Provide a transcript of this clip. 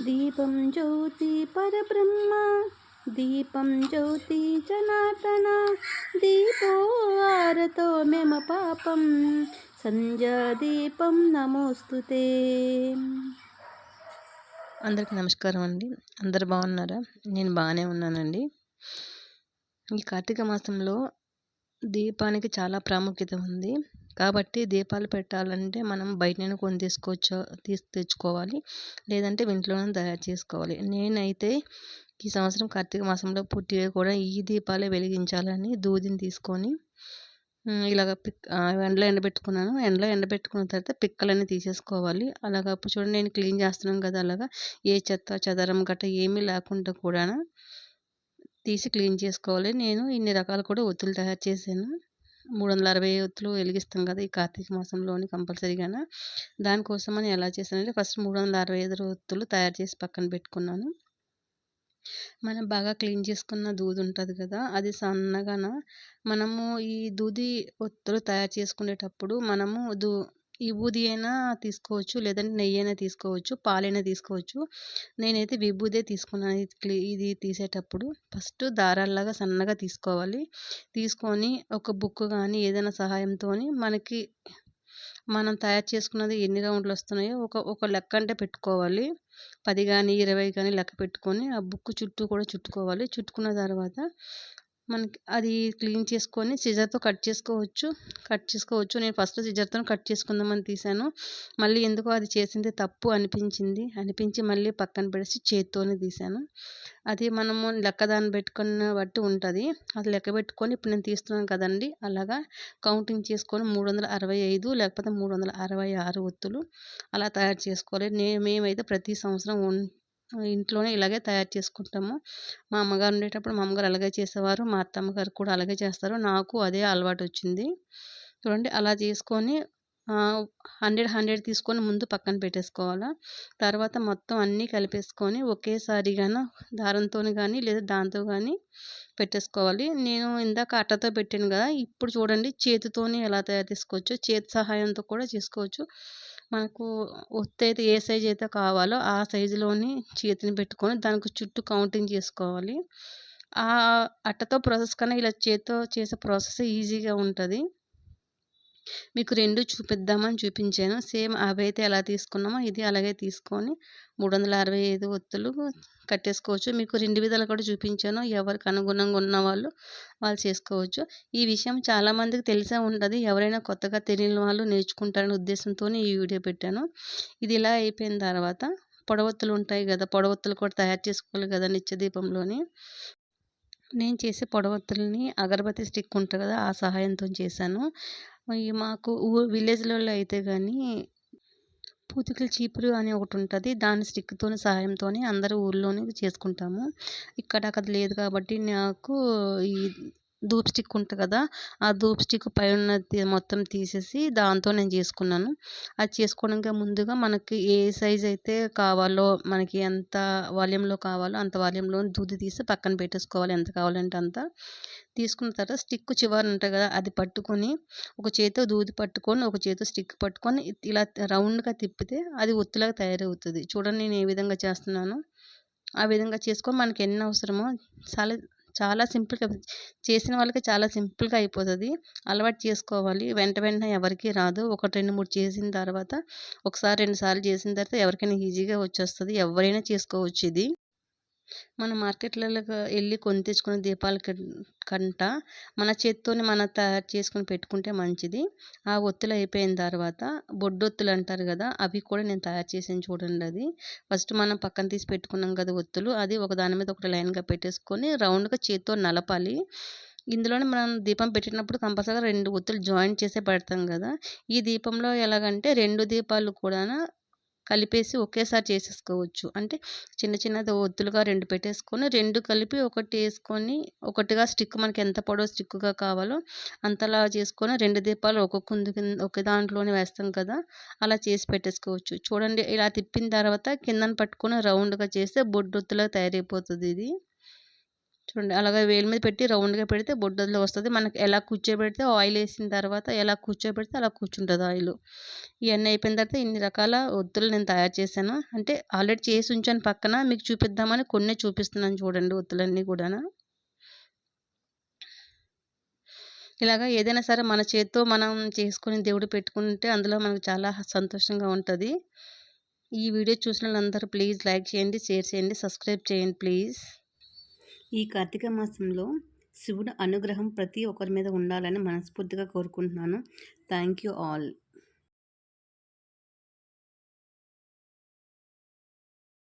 దీపం జ్యోతి పరబ్రహ్మ దీపం జ్యోతి జనార్దన దీపో ఆరతో మేమ పాపం దీపం నమోస్తుతే. అందరికీ నమస్కారం అండి. అందరు బాగున్నారా? నేను బాగానే ఉన్నానండి. ఈ కార్తీక మాసంలో దీపానికి చాలా ప్రాముఖ్యత ఉంది. కాబట్టి దీపాలు పెట్టాలంటే మనం బయట నుండి కొని తీసుకోవచ్చు? తీసి తెచ్చుకోవాలి. లేదంటే ఇంట్లోనే తయారు చేసుకోవాలి. నేనైతే ఈ సంవత్సరం కార్తీక మాసంలో పుట్టిగా కూడా ఈ దీపాలే వెలిగించాలని దూదిని తీసుకొని ఇలాగ పిక్ ఎండలో ఎండబెట్టుకున్నాను. ఎండలో ఎండబెట్టుకున్న తర్వాత పిక్కలన్నీ తీసేసుకోవాలి. అలాగా చూడండి నేను క్లీన్ చేస్తున్నాను కదా అలాగా. ఏ చెత్త చెదరం గట్ట ఏమీ లేకుండా కూడా తీసి క్లీన్ చేసుకోవాలి. నేను ఇన్ని రకాలు కూడా ఒత్తులు తయారు చేశాను. మూడు వందల అరవై ఒత్తులు వెలిగిస్తాం కదా ఈ కార్తీక మాసంలోని కంపల్సరీగా దానికోసమని ఎలా చేశానంటే ఫస్ట్ మూడు వందల అరవై ఐదు ఒత్తులు తయారు చేసి పక్కన పెట్టుకున్నాను. మనం బాగా క్లీన్ చేసుకున్న దూది ఉంటుంది కదా అది సన్నగాన. మనము ఈ దూది ఒత్తులు తయారు చేసుకునేటప్పుడు మనము దూ విభూది అయినా తీసుకోవచ్చు లేదంటే నెయ్యి అయినా తీసుకోవచ్చు పాలైనా తీసుకోవచ్చు. నేనైతే విభూదే తీసుకున్నాను ఇది ఇది తీసేటప్పుడు. ఫస్ట్ దారాల్లాగా సన్నగా తీసుకోవాలి. తీసుకొని ఒక బుక్ కానీ ఏదైనా సహాయంతో మనకి మనం తయారు చేసుకున్నది ఎన్ని రౌండ్లు వస్తున్నాయో ఒక ఒక లెక్క అంటే పెట్టుకోవాలి. పది కానీ ఇరవై కానీ లెక్క పెట్టుకొని ఆ బుక్ చుట్టూ కూడా చుట్టుకోవాలి. చుట్టుకున్న తర్వాత మనకి అది క్లీన్ చేసుకొని సిజర్తో కట్ చేసుకోవచ్చు. కట్ చేసుకోవచ్చు. నేను ఫస్ట్ సిజర్తో కట్ చేసుకుందామని తీసాను. మళ్ళీ ఎందుకో అది చేసింది తప్పు అనిపించింది. అనిపించి మళ్ళీ పక్కన పెడేసి చేత్తోనే తీసాను. అది మనము లెక్క దాన్ని పెట్టుకున్న బట్టి ఉంటుంది. అది లెక్క పెట్టుకొని ఇప్పుడు నేను తీస్తున్నాను కదండి అలాగా కౌంటింగ్ చేసుకొని మూడు వందల అరవై ఐదు లేకపోతే మూడు వందల అరవై ఆరు ఒత్తులు అలా తయారు చేసుకోవాలి. నేను మేమైతే ప్రతి సంవత్సరం ఇంట్లోనే ఇలాగే తయారు చేసుకుంటాము. మా అమ్మగారు ఉండేటప్పుడు మా అమ్మగారు అలాగే చేసేవారు. మా అత్తమ్మ గారు కూడా అలాగే చేస్తారు. నాకు అదే అలవాటు వచ్చింది చూడండి అలా చేసుకొని హండ్రెడ్ హండ్రెడ్ తీసుకొని ముందు పక్కన పెట్టేసుకోవాలా. తర్వాత మొత్తం అన్నీ కలిపేసుకొని ఒకేసారి కానీ దారంతో కానీ లేదా దాంతో కానీ పెట్టేసుకోవాలి. నేను ఇందాక అట్టతో పెట్టాను కదా ఇప్పుడు చూడండి చేతితోనే ఎలా తయారు చేసుకోవచ్చు చేతి సహాయంతో కూడా చేసుకోవచ్చు. మనకు ఒత్తి అయితే ఏ సైజ్ అయితే కావాలో ఆ సైజులోని చేతిని పెట్టుకొని దానికి చుట్టూ కౌంటింగ్ చేసుకోవాలి. ఆ అట్టతో ప్రాసెస్ కన్నా ఇలా చేతితో చేసే ప్రాసెస్ ఈజీగా ఉంటుంది. మీకు రెండు చూపిద్దామని చూపించాను. సేమ్ అవి అయితే ఎలా తీసుకున్నామో ఇది అలాగే తీసుకొని మూడు వందల అరవై ఐదు ఒత్తులు కట్టేసుకోవచ్చు. మీకు రెండు విధాలు కూడా చూపించాను. ఎవరికి అనుగుణంగా ఉన్న వాళ్ళు వాళ్ళు చేసుకోవచ్చు. ఈ విషయం చాలామందికి తెలిసే ఉంటుంది. ఎవరైనా కొత్తగా తెలియని వాళ్ళు నేర్చుకుంటారనే ఉద్దేశంతో ఈ వీడియో పెట్టాను. ఇది ఇలా అయిపోయిన తర్వాత పొడవత్తులు ఉంటాయి కదా పొడవత్తులు కూడా తయారు చేసుకోవాలి కదా నిత్య దీపంలోని. నేను చేసే పొడవత్తుల్ని అగరబత్తి స్టిక్ ఉంటుంది కదా ఆ సహాయంతో చేశాను. మాకు ఊ విలేజ్లలో అయితే కానీ పూతికల చీపురు అని ఒకటి ఉంటుంది దాని స్టిక్తో సహాయంతో అందరూ ఊళ్ళోనే చేసుకుంటాము. ఇక్కడ అక్కడ లేదు కాబట్టి నాకు ఈ ధూప్ స్టిక్ ఉంటుంది కదా ఆ ధూప్ స్టిక్ పైన మొత్తం తీసేసి దాంతో నేను చేసుకున్నాను. అది చేసుకోవడానికి ముందుగా మనకి ఏ సైజ్ అయితే కావాలో మనకి ఎంత వాల్యంలో కావాలో అంత వాల్యూంలో దూది తీసి పక్కన పెట్టేసుకోవాలి. ఎంత కావాలంటే అంత. తీసుకున్న తర్వాత స్టిక్ చివరి ఉంటుంది కదా అది పట్టుకొని ఒక చేతితో దూది పట్టుకొని ఒక చేతితో స్టిక్ పట్టుకొని ఇలా రౌండ్గా తిప్పితే అది ఒత్తులాగా తయారవుతుంది. చూడండి నేను ఏ విధంగా చేస్తున్నాను. ఆ విధంగా చేసుకొని మనకి ఎన్ని అవసరమో చాలా చాలా సింపుల్గా చేసిన వాళ్ళకి చాలా సింపుల్గా అయిపోతుంది. అలవాటు చేసుకోవాలి. వెంట వెంటనే ఎవరికి రాదు. ఒకటి రెండు మూడు చేసిన తర్వాత ఒకసారి రెండు సార్లు చేసిన తర్వాత ఎవరికైనా ఈజీగా వచ్చేస్తుంది. ఎవరైనా చేసుకోవచ్చు ఇది. మన మార్కెట్లలోకి వెళ్ళి కొని తెచ్చుకునే దీపాల కంట మన చేత్తోనే మనం తయారు చేసుకుని పెట్టుకుంటే మంచిది. ఆ ఒత్తులు అయిపోయిన తర్వాత బొడ్డొత్తులు అంటారు కదా అవి కూడా నేను తయారు చేసాను చూడండి అది. ఫస్ట్ మనం పక్కన తీసి పెట్టుకున్నాం కదా ఒత్తులు అది ఒక దాని మీద ఒకటి లైన్గా పెట్టేసుకొని రౌండ్గా చేత్తో నలపాలి. ఇందులోనే మనం దీపం పెట్టినప్పుడు కంపల్సరీగా రెండు ఒత్తులు జాయింట్ చేసే పెడతాం కదా. ఈ దీపంలో ఎలాగంటే రెండు దీపాలు కూడా కలిపేసి ఒకేసారి చేసేసుకోవచ్చు. అంటే చిన్న చిన్నది ఒత్తులుగా రెండు పెట్టేసుకొని రెండు కలిపి ఒకటి వేసుకొని ఒకటిగా స్టిక్ మనకి ఎంత పొడవు స్టిక్గా కావాలో అంతలా చేసుకొని రెండు దీపాలు ఒక్కొక్క ఒక దాంట్లోనే వేస్తాం కదా అలా చేసి పెట్టేసుకోవచ్చు. చూడండి ఇలా తిప్పిన తర్వాత కిందన పట్టుకొని రౌండ్గా చేస్తే బొడ్డొత్తులా తయారైపోతుంది ఇది. చూడండి. అలాగే వేలు మీద పెట్టి రౌండ్గా పెడితే బొడ్డలో వస్తుంది. మనకి ఎలా కూర్చోబెడితే ఆయిల్ వేసిన తర్వాత ఎలా కూర్చోబెడితే అలా కూర్చుంటుంది ఆయిల్. ఇవన్నీ అయిపోయిన తర్వాత ఇన్ని రకాల ఒత్తులు నేను తయారు చేశాను. అంటే ఆల్రెడీ చేసి ఉంచాను పక్కన. మీకు చూపిద్దామని కొన్ని చూపిస్తున్నాను చూడండి ఒత్తులన్నీ కూడా ఇలాగా ఏదైనా సరే మన చేత్తో మనం చేసుకుని దేవుడు పెట్టుకుంటే అందులో మనకు చాలా సంతోషంగా ఉంటుంది. ఈ వీడియో చూసిన వాళ్ళందరూ ప్లీజ్ లైక్ చేయండి షేర్ చేయండి సబ్స్క్రైబ్ చేయండి ప్లీజ్. ఈ కార్తీక మాసంలో శివుడు అనుగ్రహం ప్రతి ఒక్కరి మీద ఉండాలని మనస్ఫూర్తిగా కోరుకుంటున్నాను. Thank you all